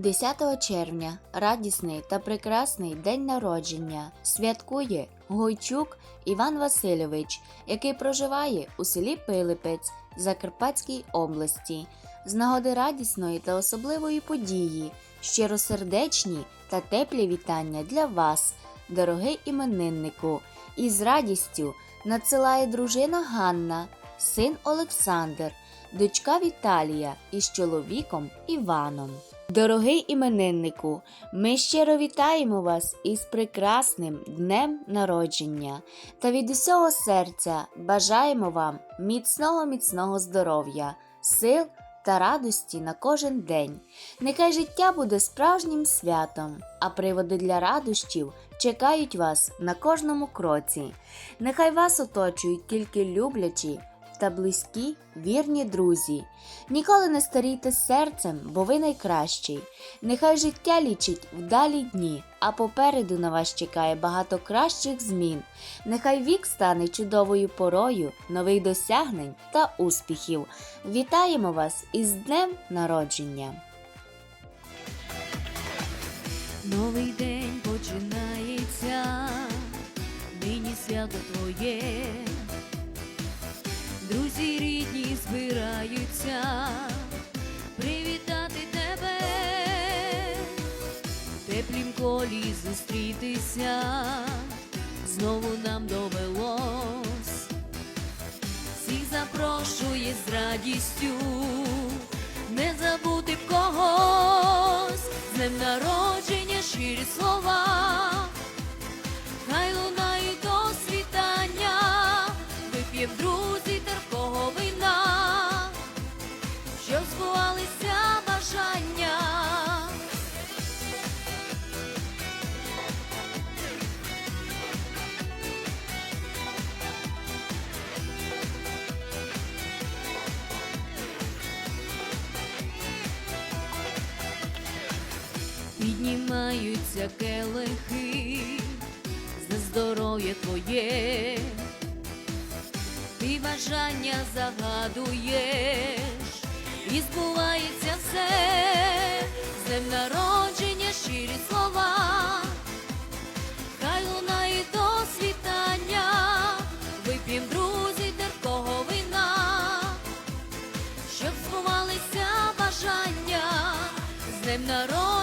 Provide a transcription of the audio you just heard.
10 червня радісний та прекрасний день народження святкує Гойчук Іван Васильович, який проживає у селі Пилипець Закарпатській області. З нагоди радісної та особливої події, щиросердечні та теплі вітання для вас, дорогий імениннику, і з радістю надсилає дружина Ганна, син Олександр, дочка Віталія із чоловіком Іваном. Дорогий імениннику, ми щиро вітаємо вас із прекрасним днем народження та від усього серця бажаємо вам міцного міцного здоров'я, сил та радості на кожен день. Нехай життя буде справжнім святом, а приводи для радощів чекають вас на кожному кроці. Нехай вас оточують тільки люблячі та близькі вірні друзі. Ніколи не старійте серцем, бо ви найкращий. Нехай життя лічить вдалі дні, а попереду на вас чекає багато кращих змін. Нехай вік стане чудовою порою нових досягнень та успіхів. Вітаємо вас із днем народження! Новий день починається, нині свято твоє, друзі рідні збираються привітати тебе, в теплім колі зустрітися, знову нам довелось, всіх запрошує з радістю, не забути б когось, з днем народження щирі слова, хай лунають до світання, вип'єм друзі піднімаються келихи за здоров'я твоє, ти бажання загадуєш, і збувається все, з днем народження, щирі слова, хай лунає до світання, вип'єм друзі, терпкого вина, щоб збувалися бажання, з ним народження.